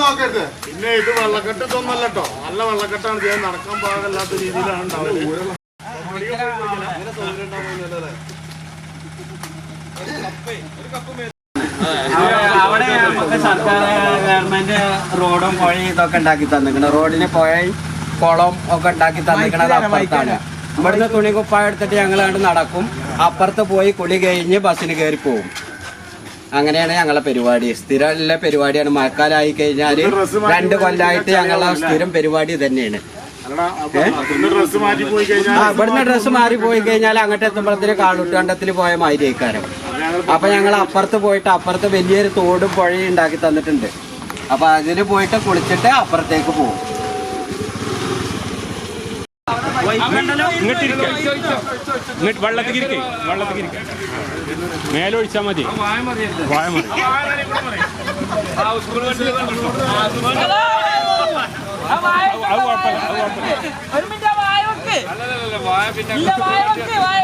നോക്കരുത് പിന്നെ ഇത് വെള്ളക്കെട്ട് ഇതൊന്നല്ല കേട്ടോ നല്ല വെള്ളക്കെട്ടാണ് ചെയ്യാൻ നടക്കാൻ പാടില്ലാത്ത രീതിയിലാണ് ഉണ്ടാവുന്നത് അവിടെ നമുക്ക് സർക്കാർ ഗവൺമെന്റ് റോഡും പുഴയും ഇതൊക്കെ ഉണ്ടാക്കി തന്നിട്ടുണ്ട് റോഡിന് പുഴയും കുളം ഒക്കെ ഉണ്ടാക്കി തന്നിക്കണത് അപ്പുറത്താണ്. ഇവിടുന്ന് തുണി കുപ്പ എടുത്തിട്ട് ഞങ്ങൾ അങ്ങോട്ട് നടക്കും. അപ്പുറത്ത് പോയി കുളി കഴിഞ്ഞ് ബസ്സിന് കയറി പോകും അങ്ങനെയാണ് ഞങ്ങളെ പരിപാടി. സ്ഥിരമുള്ള പരിപാടിയാണ്. മഴക്കാലമായി കഴിഞ്ഞാൽ രണ്ട് കൊല്ലമായിട്ട് ഞങ്ങളെ സ്ഥിരം പരിപാടി തന്നെയാണ് ഡ്രസ്സ് മാറ്റി പോയി കഴിഞ്ഞാൽ ആ ഇവിടുന്ന് ഡ്രസ്സ് മാറി പോയി കഴിഞ്ഞാൽ അങ്ങോട്ട് എത്തുമ്പോഴത്തേക്ക് കാളൂട്ടുകണ്ടത്തിൽ പോയ മാതിരിക്കാരം അപ്പൊ ഞങ്ങൾ അപ്പുറത്ത് പോയിട്ട് അപ്പുറത്ത് വലിയൊരു തോടും പുഴയും ഉണ്ടാക്കി തന്നിട്ടുണ്ട്. അപ്പൊ അതിൽ പോയിട്ട് കുളിച്ചിട്ട് അപ്പുറത്തേക്ക് പോകും ഇങ്ങോട്ട് ഇരിക്കാം ഇങ്ങോട്ട് വെള്ളത്തിൽ ഇരിക്കേ വെള്ളത്തിൽ ഇരിക്ക മേലൊഴിച്ചാൽ മതി വായ മതി അത് കുഴപ്പമില്ല അത് കുഴപ്പമില്ല ഒരു മിനിറ്റ് വായ വെക്ക് ഇല്ല വായ വെക്ക് വായ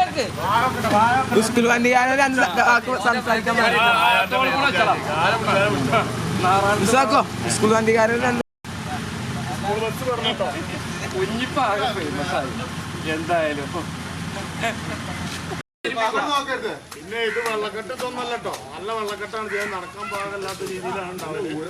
വെക്ക് ഫേമസ് ആയി. നോക്കരുത് പിന്നെ ഇത് വെള്ളക്കെട്ട് തോന്നല്ലോ നല്ല വെള്ളക്കെട്ടാണ് ചെയ്യാൻ നടക്കാൻ പാടില്ലാത്ത രീതിയിലാണ് ഉണ്ടാവുന്നത്